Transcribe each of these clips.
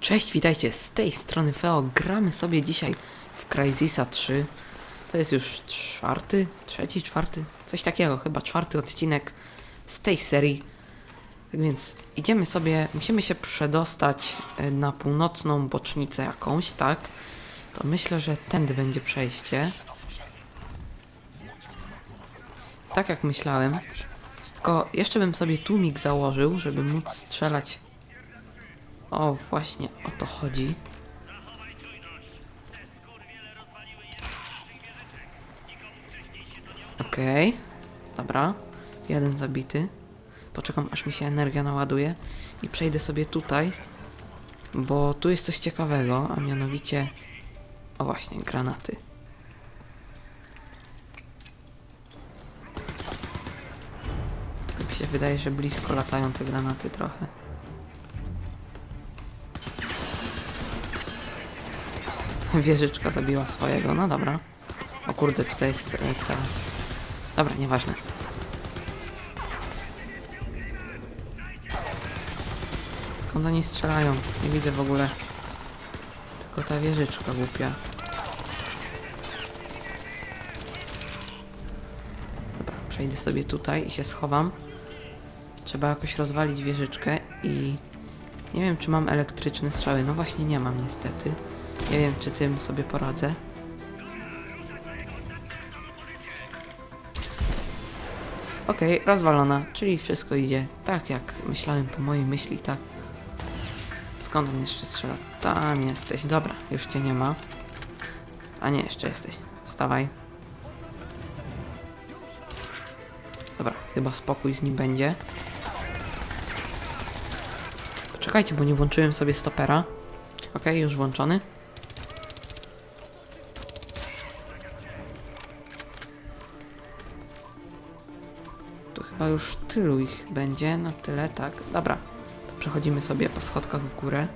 Cześć, witajcie, z tej strony Feo. Gramy sobie dzisiaj w Crysisa 3. To jest już czwarty, trzeci, czwarty, coś takiego, chyba czwarty odcinek z tej serii. Tak więc idziemy sobie, musimy się przedostać e, na północną bocznicę jakąś, tak? To myślę, że tędy będzie przejście. Tak jak myślałem. Tylko jeszcze bym sobie tłumik założył, żeby móc strzelać o, właśnie o to chodzi. Okej, dobra. Jeden zabity. Poczekam aż mi się energia naładuje i przejdę sobie tutaj, bo tu jest coś ciekawego, a mianowicie o właśnie, granaty. Tak mi się wydaje, że blisko latają te granaty trochę. Wieżyczka zabiła swojego, no dobra. O kurde, tutaj jest e, ta... Dobra, nieważne. Skąd oni strzelają? Nie widzę w ogóle. Tylko ta wieżyczka głupia. Dobra, przejdę sobie tutaj i się schowam. Trzeba jakoś rozwalić wieżyczkę i... Nie wiem, czy mam elektryczne strzały. No właśnie nie mam niestety. Nie wiem, czy tym sobie poradzę. Okej, rozwalona, czyli wszystko idzie tak, jak myślałem po mojej myśli, tak. Skąd on jeszcze strzela? Tam jesteś, dobra, już cię nie ma. A nie, jeszcze jesteś. Wstawaj. Dobra, chyba spokój z nim będzie. Czekajcie, bo nie włączyłem sobie stopera. Okej, już włączony. Już tylu ich będzie, na tyle, tak. Dobra, to przechodzimy sobie po schodkach w górę.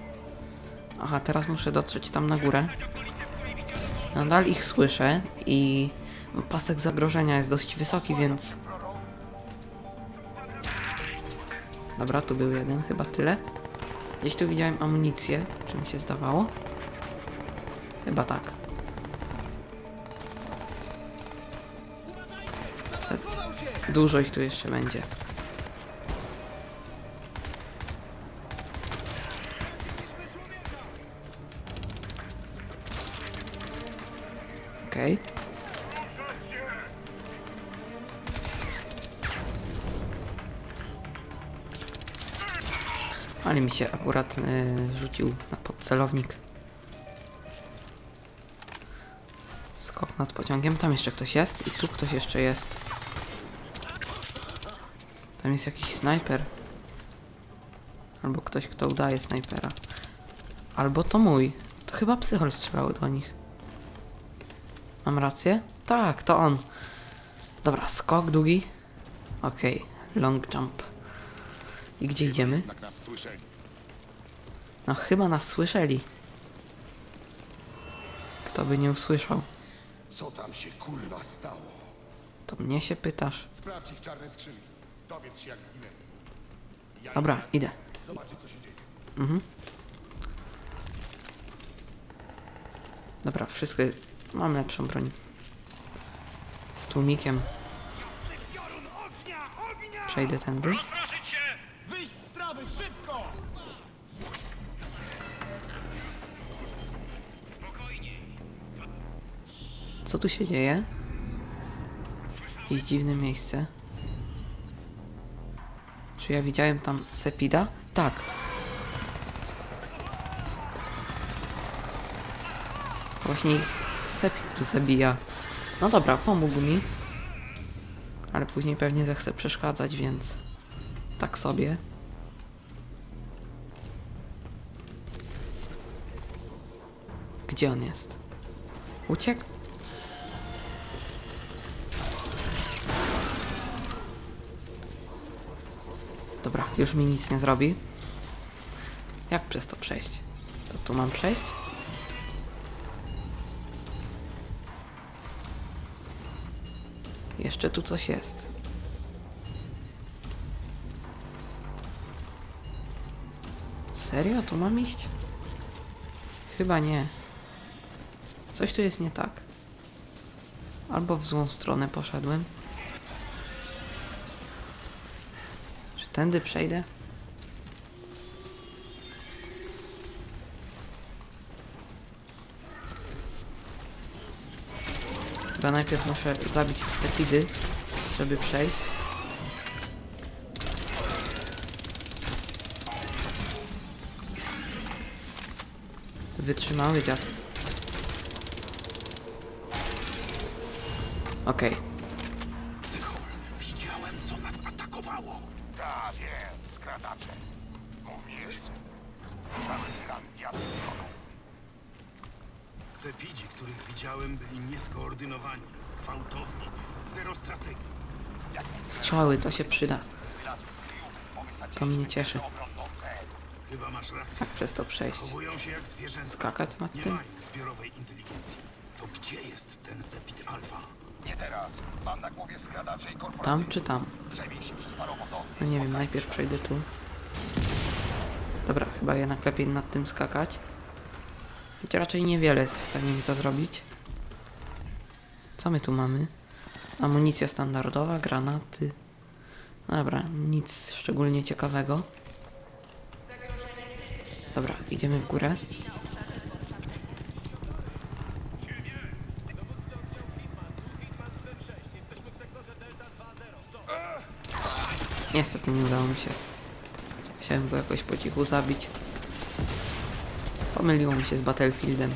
Aha, teraz muszę dotrzeć tam na górę. Nadal ich słyszę i pasek zagrożenia jest dość wysoki, więc... Dobra, tu był jeden, chyba tyle. Gdzieś tu widziałem amunicję, czy mi się zdawało? Chyba tak. Dużo ich tu jeszcze będzie. Okej. Ale mi się akurat y, rzucił na podcelownik. Skok nad pociągiem. Tam jeszcze ktoś jest i tu ktoś jeszcze jest. Tam jest jakiś snajper. Albo ktoś, kto udaje snajpera. Albo to mój. To chyba psychol strzelał do nich. Mam rację? Tak, to on. Dobra, skok długi. Okej, long jump. I gdzie idziemy? No chyba nas słyszeli. Kto by nie usłyszał? Co tam się kurwa stało? To mnie się pytasz. Sprawdź ich czarne skrzyni. Dowiedz się jak zginęli. Ja Dobra, idę. Zobaczyć co się dzieje. Mhm. Dobra, wszystko. Mam lepszą broń. Z tłumikiem. Przejdę tędy. Rozproszyć się! Wyjść z trawy, szybko! Spokojniej. Co tu się dzieje? Jakieś dziwne miejsce. Czy ja widziałem tam Sepida? Tak. Właśnie ich Sepid tu zabija. No dobra, pomógł mi. Ale później pewnie zechce przeszkadzać, więc tak sobie. Gdzie on jest? Uciekł? Dobra, już mi nic nie zrobi. Jak przez to przejść? To tu mam przejść? Jeszcze tu coś jest. Serio? Tu mam iść? Chyba nie. Coś tu jest nie tak. Albo w złą stronę poszedłem. Tędy przejdę? Chyba najpierw muszę zabić te sepidy, żeby przejść. Wytrzymały dziad. Okej. Widziałem, byli nieskoordynowani, gwałtowni, zero strategii. Strzały, to się przyda. To mnie cieszy. Chyba masz rację. Jak przez to przejść? Zachowują się jak zwierzęta. Skakać nad Nie tym? mają zbiorowej inteligencji. To gdzie jest ten Alpha? Nie teraz. Mam na głowie skradacze i korporacje. Tam czy tam? Się przez. No nie wiem, najpierw przejdę tu. Dobra, chyba jednak lepiej nad tym skakać. Choć raczej niewiele jest w stanie mi to zrobić. Co my tu mamy? Amunicja standardowa, granaty. Dobra, nic szczególnie ciekawego. Dobra, idziemy w górę. Niestety nie udało mi się. Chciałem go jakoś po cichu zabić. Pomyliło mi się z Battlefieldem.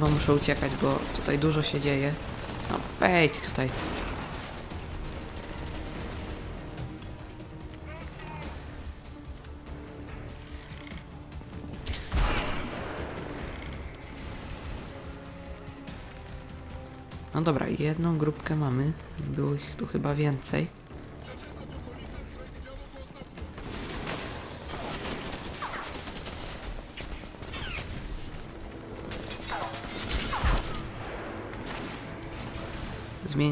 Chyba muszę uciekać, bo tutaj dużo się dzieje. No wejdź tutaj. No dobra, jedną grupkę mamy. Było ich tu chyba więcej.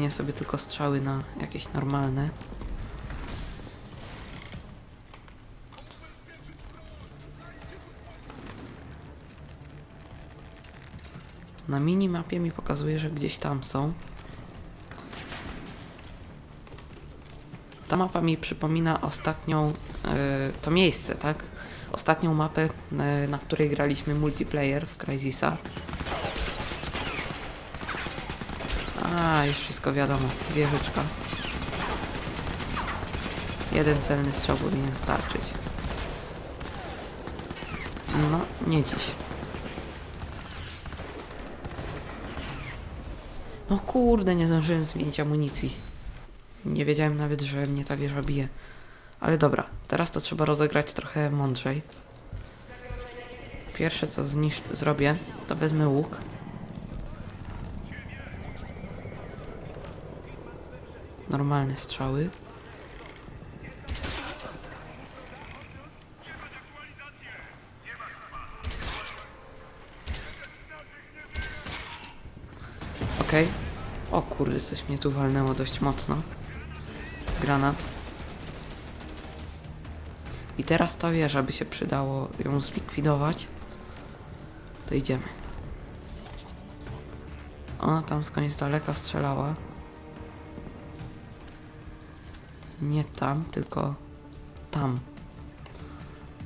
Zmienię sobie tylko strzały na jakieś normalne. Na minimapie mi pokazuje, że gdzieś tam są. Ta mapa mi przypomina ostatnią, e, to miejsce, tak? Ostatnią mapę, e, na której graliśmy multiplayer w Crysisa. A, już wszystko wiadomo. Wieżyczka. Jeden celny strzał powinien starczyć. No, nie dziś. No kurde, nie zdążyłem zmienić amunicji. Nie wiedziałem nawet, że mnie ta wieża bije. Ale dobra, teraz to trzeba rozegrać trochę mądrzej. Pierwsze co zrobię, to wezmę łuk. Normalne strzały. Okej. O kurde, coś mnie tu walnęło dość mocno. Granat. I teraz ta wieża by się przydało ją zlikwidować. To idziemy. Ona tam skądś z daleka strzelała. Nie tam, tylko tam.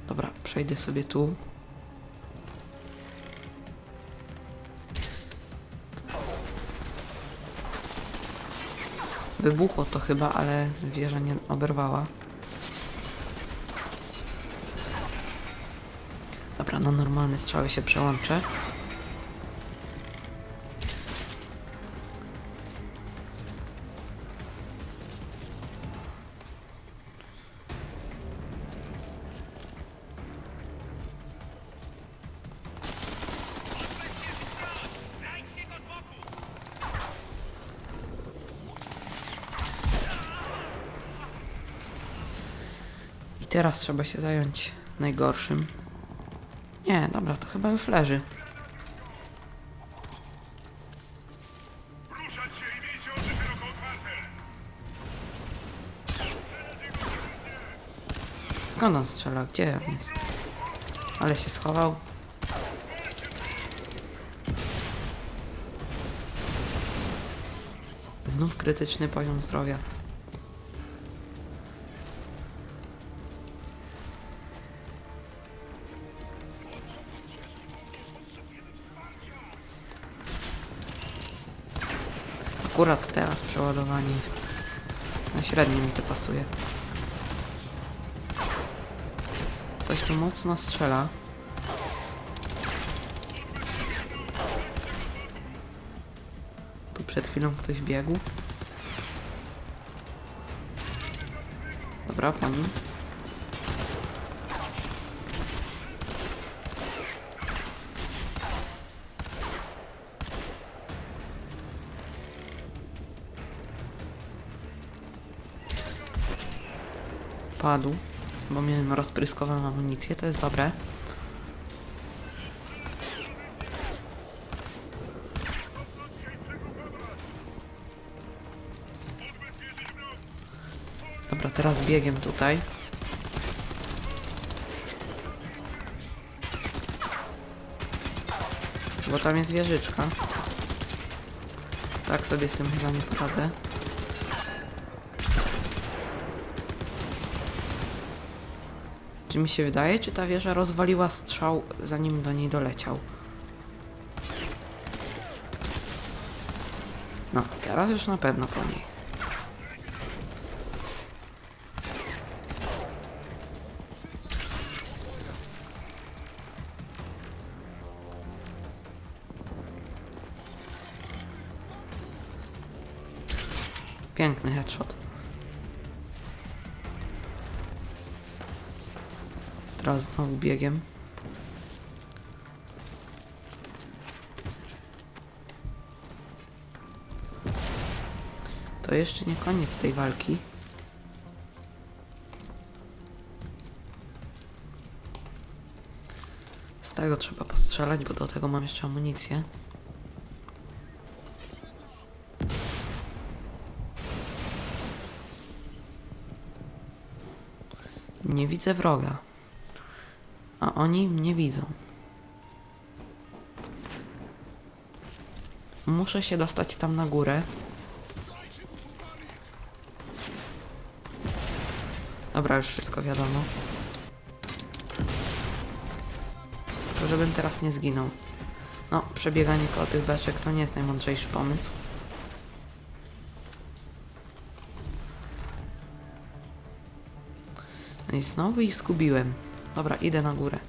Dobra, przejdę sobie tu. Wybuchło to chyba, ale wieża nie oberwała. Dobra, na normalne strzały się przełączę. Teraz trzeba się zająć najgorszym. Nie, dobra, to chyba już leży. Skąd on strzela? Gdzie on jest? Ale się schował. Znów krytyczny poziom zdrowia. Akurat teraz przeładowanie na średnim mi to pasuje. Coś tu mocno strzela. Tu przed chwilą ktoś biegł. Dobra, po. Padł, bo miałem rozpryskową amunicję, to jest dobre. Dobra, teraz biegiem tutaj. Bo tam jest wieżyczka. Tak sobie z tym chyba nie poradzę. Czy mi się wydaje, czy ta wieża rozwaliła strzał, zanim do niej doleciał? No, teraz już na pewno po niej. Piękny headshot. Teraz znowu biegiem. To jeszcze nie koniec tej walki. Z tego trzeba postrzelać, bo do tego mam jeszcze amunicję. Nie widzę wroga. A oni mnie widzą. Muszę się dostać tam na górę. Dobra, już wszystko wiadomo. Tylko żebym teraz nie zginął. No, przebieganie koło tych beczek to nie jest najmądrzejszy pomysł. No i znowu ich zgubiłem. Dobra, idę na górę.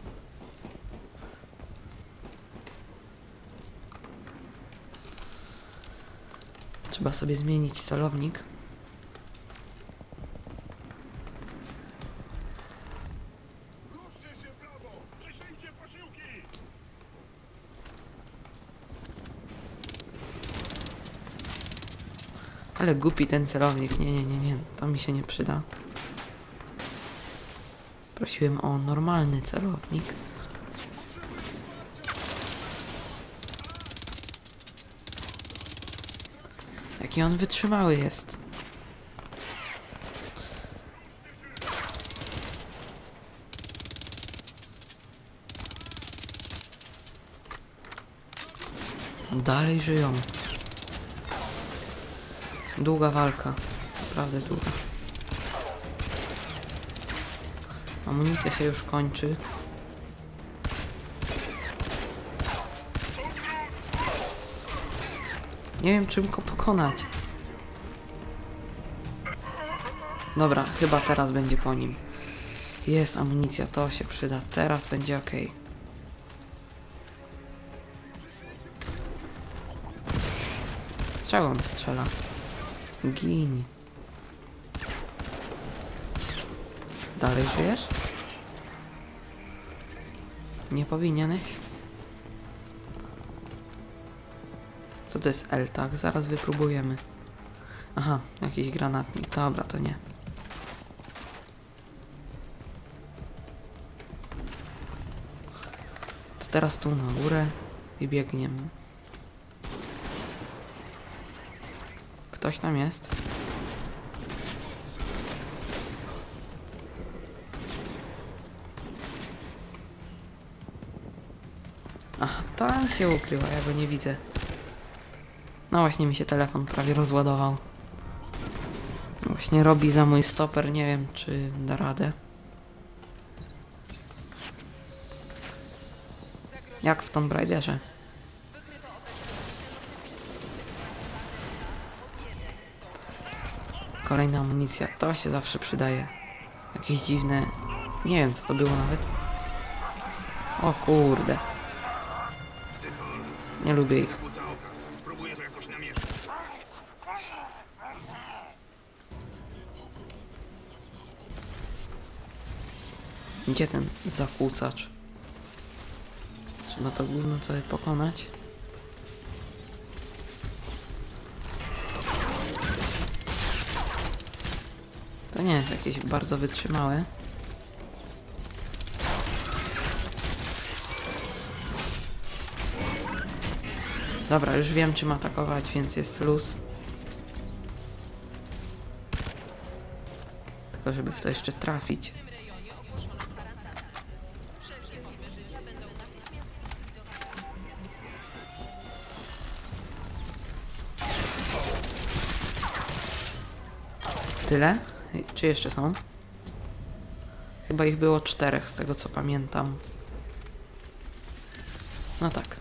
Trzeba sobie zmienić celownik. Ale głupi ten celownik. Nie, nie, nie, nie. To mi się nie przyda. Prosiłem o normalny celownik. Jaki on wytrzymały jest. Dalej żyją. Długa walka. Naprawdę długa. Amunicja się już kończy. Nie wiem, czym go pokonać. Dobra, chyba teraz będzie po nim. Jest amunicja, to się przyda. Teraz będzie ok. Z czego on strzela? Gin. Dalej żyjesz? Nie powinieneś? Co to jest L, tak? Zaraz wypróbujemy. Aha, jakiś granatnik. Dobra, to nie. To teraz tu na górę i biegniemy. Ktoś tam jest? Aha, tam się ukryła, ja go nie widzę. No właśnie mi się telefon prawie rozładował. Właśnie robi za mój stoper, nie wiem czy da radę. Jak w Tomb Raiderze. Kolejna amunicja, to się zawsze przydaje. Jakieś dziwne... Nie wiem co to było nawet. O kurde. Nie lubię ich. Gdzie ten zakłócacz? Trzeba to gówno całe pokonać. To nie jest jakieś bardzo wytrzymałe. Dobra, już wiem czym atakować, więc jest luz. Tylko żeby w to jeszcze trafić. Tyle? Czy jeszcze są? Chyba ich było czterech, z tego co pamiętam. No tak,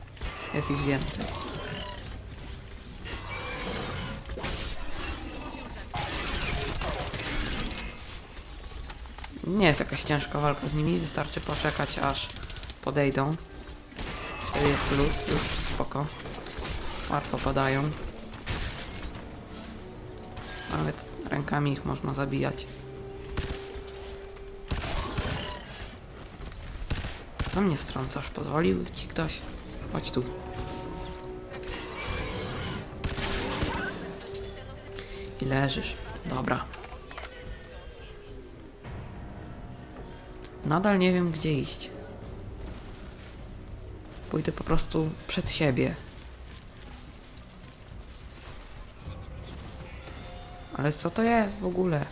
jest ich więcej. Nie jest jakaś ciężka walka z nimi, wystarczy poczekać aż podejdą. Wtedy jest luz, już spoko. Łatwo padają. Nawet rękami ich można zabijać. Co mnie strącasz? Pozwolił ci ktoś? Chodź tu. I leżysz. Dobra. Nadal nie wiem, gdzie iść. Pójdę po prostu przed siebie. Ale co to jest w ogóle?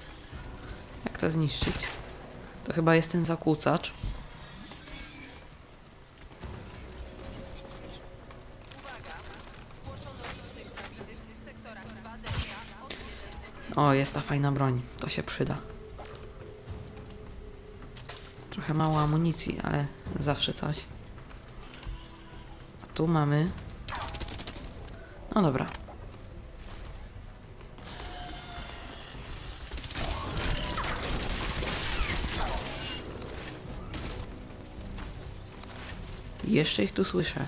Jak to zniszczyć? To chyba jest ten zakłócacz. O, jest ta fajna broń. To się przyda. Trochę mało amunicji, ale zawsze coś. A tu mamy... No dobra. Jeszcze ich tu słyszę.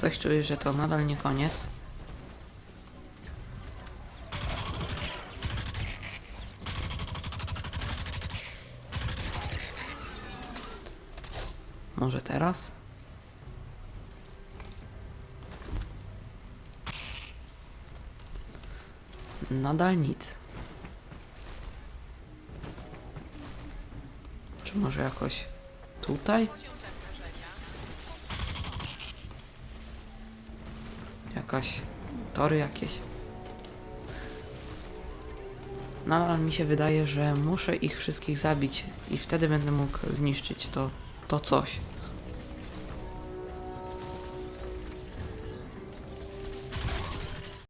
Coś czuję, że to nadal nie koniec. Może teraz? Nadal nic. Czy może jakoś tutaj? Jakaś tory jakieś. Nadal mi się wydaje, że muszę ich wszystkich zabić i wtedy będę mógł zniszczyć to, to coś.